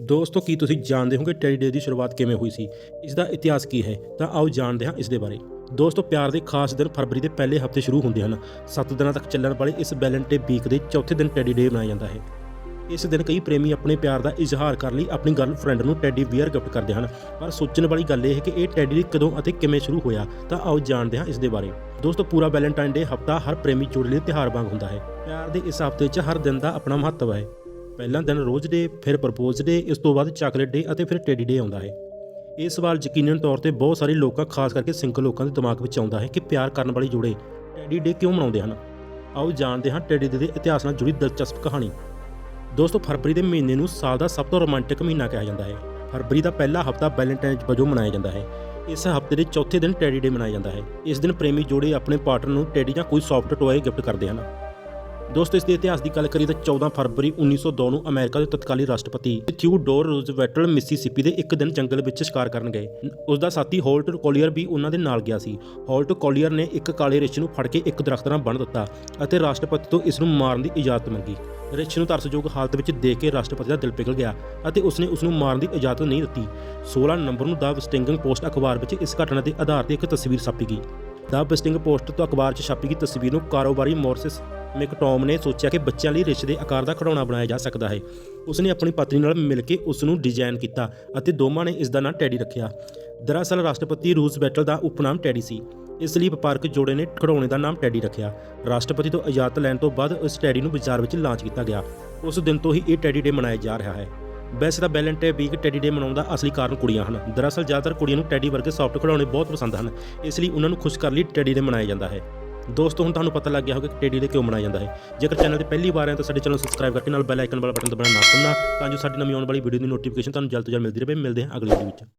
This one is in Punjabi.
ਦੋਸਤੋ, ਕੀ ਤੁਸੀਂ ਜਾਣਦੇ ਹੋ ਕਿ ਟੈਡੀ ਡੇ ਦੀ ਸ਼ੁਰੂਆਤ ਕਿਵੇਂ ਹੋਈ ਸੀ? ਇਸ ਦਾ ਇਤਿਹਾਸ ਕੀ ਹੈ? ਤਾਂ ਆਓ ਜਾਣਦੇ ਹਾਂ ਇਸ ਦੇ ਬਾਰੇ। ਦੋਸਤੋ, ਪਿਆਰ ਦੇ ਖਾਸ ਦਿਨ ਫਰਵਰੀ ਦੇ ਪਹਿਲੇ ਹਫ਼ਤੇ ਸ਼ੁਰੂ ਹੁੰਦੇ ਹਨ। 7 ਦਿਨਾਂ ਤੱਕ ਚੱਲਣ ਵਾਲੇ ਇਸ ਵੈਲੈਂਟੇ ਵੀਕ ਦੇ ਚੌਥੇ ਦਿਨ ਟੈਡੀ ਡੇ ਮਨਾਇਆ ਜਾਂਦਾ ਹੈ। ਇਸ ਦਿਨ ਕਈ ਪ੍ਰੇਮੀ ਆਪਣੇ ਪਿਆਰ ਦਾ ਇਜ਼ਹਾਰ ਕਰਨ ਲਈ ਆਪਣੀ ਗਰਲਫ੍ਰੈਂਡ ਨੂੰ ਟੈਡੀ ਵੀਅਰ ਗਿਫਟ ਕਰਦੇ ਹਨ। ਪਰ ਸੋਚਣ ਵਾਲੀ ਗੱਲ ਇਹ ਹੈ ਕਿ ਇਹ ਟੈਡੀ ਕਦੋਂ ਅਤੇ ਕਿਵੇਂ ਸ਼ੁਰੂ ਹੋਇਆ, ਤਾਂ ਆਓ ਜਾਣਦੇ ਹਾਂ ਇਸ ਦੇ ਬਾਰੇ। ਦੋਸਤੋ, ਪੂਰਾ ਵੈਲੈਂਟਾਈਨ ਡੇ ਹਫਤਾ ਹਰ ਪ੍ਰੇਮੀ ਜੋੜੇ ਲਈ ਤਿਉਹਾਰ ਵਾਂਗ ਹੁੰਦਾ ਹੈ। ਪਿਆਰ ਦੇ ਇਸ ਹਫ਼ਤੇ 'ਚ ਹਰ ਦਿਨ ਦਾ ਆਪਣਾ ਮਹੱਤਵ ਹੈ। ਪਹਿਲਾ ਦਿਨ ਰੋਜ਼ ਡੇ, ਫਿਰ ਪ੍ਰਪੋਜ਼ ਡੇ, ਇਸ ਤੋਂ ਬਾਅਦ ਚਾਕਲੇਟ ਡੇ ਅਤੇ ਫਿਰ ਟੈਡੀ ਡੇ ਆਉਂਦਾ ਹੈ। ਇਹ ਸਵਾਲ ਯਕੀਨਨ ਤੌਰ ਤੇ ਬਹੁਤ ਸਾਰੇ ਲੋਕਾਂ, ਖਾਸ ਕਰਕੇ ਸਿੰਗਲ ਲੋਕਾਂ ਦੇ ਦਿਮਾਗ ਵਿੱਚ ਆਉਂਦਾ ਹੈ ਕਿ ਪਿਆਰ ਕਰਨ ਵਾਲੇ ਜੋੜੇ ਟੈਡੀ ਡੇ ਕਿਉਂ ਮਨਾਉਂਦੇ ਹਨ? ਆਓ ਜਾਣਦੇ ਹਾਂ ਟੈਡੀ ਡੇ ਦੇ ਇਤਿਹਾਸ ਨਾਲ ਜੁੜੀ ਦਿਲਚਸਪ ਕਹਾਣੀ। ਦੋਸਤੋ, ਫਰਵਰੀ ਦੇ ਮਹੀਨੇ ਨੂੰ ਸਾਲ ਦਾ ਸਭ ਤੋਂ ਰੋਮਾਂਟਿਕ ਮਹੀਨਾ ਕਿਹਾ ਜਾਂਦਾ ਹੈ। ਫਰਵਰੀ ਦਾ ਪਹਿਲਾ ਹਫਤਾ ਵੈਲੈਂਟਾਈਨ ਵਜੋਂ ਮਨਾਇਆ ਜਾਂਦਾ ਹੈ। ਇਸ ਹਫ਼ਤੇ ਦੇ ਚੌਥੇ ਦਿਨ ਟੈਡੀ ਡੇ ਮਨਾਇਆ ਜਾਂਦਾ ਹੈ। ਇਸ ਦਿਨ ਪ੍ਰੇਮੀ ਜੋੜੇ ਆਪਣੇ ਪਾਰਟਨਰ ਨੂੰ ਟੈਡੀ ਜਾਂ ਕੋਈ ਸੌਫਟ ਟੋਏ ਗਿਫਟ ਕਰਦੇ ਹਨ। ਦੋਸਤੋ, ਇਸ ਦੇ ਇਤਿਹਾਸ ਦੀ ਗੱਲ ਕਰੀਏ ਤਾਂ 14 ਫਰਵਰੀ 1902 ਨੂੰ ਅਮਰੀਕਾ ਦੇ ਤਤਕਾਲੀ ਰਾਸ਼ਟਰਪਤੀ ਥਿਊਡੋਰ ਰੂਜ਼ਵੈਲਟ ਮਿਸੀਸਿਪੀ ਦੇ ਇੱਕ ਦਿਨ ਜੰਗਲ ਵਿੱਚ ਸ਼ਿਕਾਰ ਕਰਨ ਗਏ। ਉਸ ਦਾ ਸਾਥੀ ਹੋਲਟ ਕੋਲੀਅਰ ਵੀ ਉਹਨਾਂ ਦੇ ਨਾਲ ਗਿਆ ਸੀ। ਹੋਲਟ ਕੋਲੀਅਰ ਨੇ ਇੱਕ ਕਾਲੇ ਰਿੱਛ ਨੂੰ ਫੜ ਕੇ ਇੱਕ ਦਰਖਤ ਨਾਲ ਬੰਨ੍ਹ ਦਿੱਤਾ ਅਤੇ ਰਾਸ਼ਟਰਪਤੀ ਤੋਂ ਇਸ ਨੂੰ ਮਾਰਨ ਦੀ ਇਜਾਜ਼ਤ ਮੰਗੀ। ਰਿੱਛ ਨੂੰ ਤਰਸਯੋਗ ਹਾਲਤ ਵਿੱਚ ਦੇਖ ਕੇ ਰਾਸ਼ਟਰਪਤੀ ਦਾ ਦਿਲ ਪਿਘਲ ਗਿਆ ਅਤੇ ਉਸਨੇ ਉਸ ਨੂੰ ਮਾਰਨ ਦੀ ਇਜਾਜ਼ਤ ਨਹੀਂ ਦਿੱਤੀ। 16 ਨੰਬਰ ਨੂੰ ਦਾ ਵਸਟਿੰਗਨ ਪੋਸਟ ਅਖਬਾਰ ਵਿੱਚ ਇਸ ਘਟਨਾ ਦੇ ਆਧਾਰ ਤੇ ਇੱਕ ਤਸਵੀਰ ਛਾਪੀ ਗਈ। ਦਾ ਵਸਟਿੰਗ ਪੋਸਟ ਤੋਂ ਅਖਬਾਰ 'ਚ ਛਾਪੀ ਗਈ ਤਸਵੀਰ ਨੂੰ ਕਾਰੋਬਾਰੀ ਮੋਰਸਿਸ ਮੈਕਟੋਮ ਨੇ ਸੋਚਿਆ ਕਿ ਬੱਚਿਆਂ ਲਈ ਰਿੱਛ ਦੇ ਆਕਾਰ ਦਾ ਖਿਡੌਣਾ ਬਣਾਇਆ ਜਾ ਸਕਦਾ ਹੈ। ਉਸਨੇ ਆਪਣੀ ਪਤਨੀ ਨਾਲ ਮਿਲ ਕੇ ਉਸ ਨੂੰ ਡਿਜ਼ਾਈਨ ਕੀਤਾ ਅਤੇ ਦੋਵਾਂ ਨੇ ਇਸ ਦਾ ਨਾਮ ਟੈਡੀ ਰੱਖਿਆ। ਦਰਅਸਲ ਰਾਸ਼ਟਰਪਤੀ ਰੂਜ਼ਵੈਲਟ ਦਾ ਉਪਨਾਮ ਟੈਡੀ ਸੀ। ਇਸ ਲਈ ਵਪਾਰਕ ਜੋੜੇ ਨੇ ਖਿਡੌਣੇ ਦਾ ਨਾਮ ਟੈਡੀ ਰੱਖਿਆ। ਰਾਸ਼ਟਰਪਤੀ ਤੋਂ ਇਜਾਜ਼ਤ ਲੈਣ ਤੋਂ ਬਾਅਦ ਇਸ ਟੈਡੀ ਨੂੰ ਬਾਜ਼ਾਰ ਵਿੱਚ ਲਾਂਚ ਕੀਤਾ ਗਿਆ। ਉਸ ਦਿਨ ਤੋਂ ਹੀ ਇਹ ਟੈਡੀ ਡੇ ਮਨਾਇਆ ਜਾ ਰਿਹਾ ਹੈ। ਵੈਸੇ ਤਾਂ ਵੈਲੈਂਟਾਈਨ ਵੀਕ ਟੈਡੀ ਡੇ ਮਨਾਉਣ ਦਾ ਅਸਲੀ ਕਾਰਨ ਕੁੜੀਆਂ ਹਨ। ਦਰਅਸਲ ਜ਼ਿਆਦਾਤਰ ਕੁੜੀਆਂ ਨੂੰ ਟੈਡੀ ਵਰਗੇ ਸੌਫਟ ਖਿਡੌਣੇ ਬਹੁਤ ਪਸੰਦ ਹਨ। ਇਸ ਲਈ ਉਹਨਾਂ ਨੂੰ ਖੁਸ਼ ਕਰਨ ਲਈ ਟੈਡੀ ਡੇ ਮਨਾਇਆ ਜਾਂਦਾ ਹੈ। ਦੋਸਤੋ, ਹੁਣ ਤੁਹਾਨੂੰ ਪਤਾ ਲੱਗ ਗਿਆ ਹੋਵੇਗਾ ਕਿ ਟੈਡੀ ਡੇ ਕਿਉਂ ਮਨਾਇਆ ਜਾਂਦਾ ਹੈ। ਜੇਕਰ ਚੈਨਲ ਤੇ ਪਹਿਲੀ ਵਾਰ ਆਏ ਤਾਂ ਸਾਡੇ ਚੈਨਲ ਨੂੰ ਸਬਸਕ੍ਰਾਈਬ ਕਰਕੇ ਨਾਲ ਬੈਲ ਆਈਕਨ ਵਾਲਾ ਬਟਨ ਦਬਾਉਣਾ ਨਾ ਭੁੱਲਣਾ, ਤਾਂ ਜੋ ਸਾਡੀ ਨਵੀਂ ਆਉਣ ਵਾਲੀ ਵੀਡੀਓ ਦੀ ਨੋਟੀਫਿਕੇਸ਼ਨ ਤੁਹਾਨੂੰ ਜਲਦ ਤੋਂ ਜਲਦ ਮਿਲਦੀ ਰਹੇ। ਮਿਲਦੇ ਹਾਂ ਅਗਲੀ ਵੀਡੀਓ ਵਿੱਚ।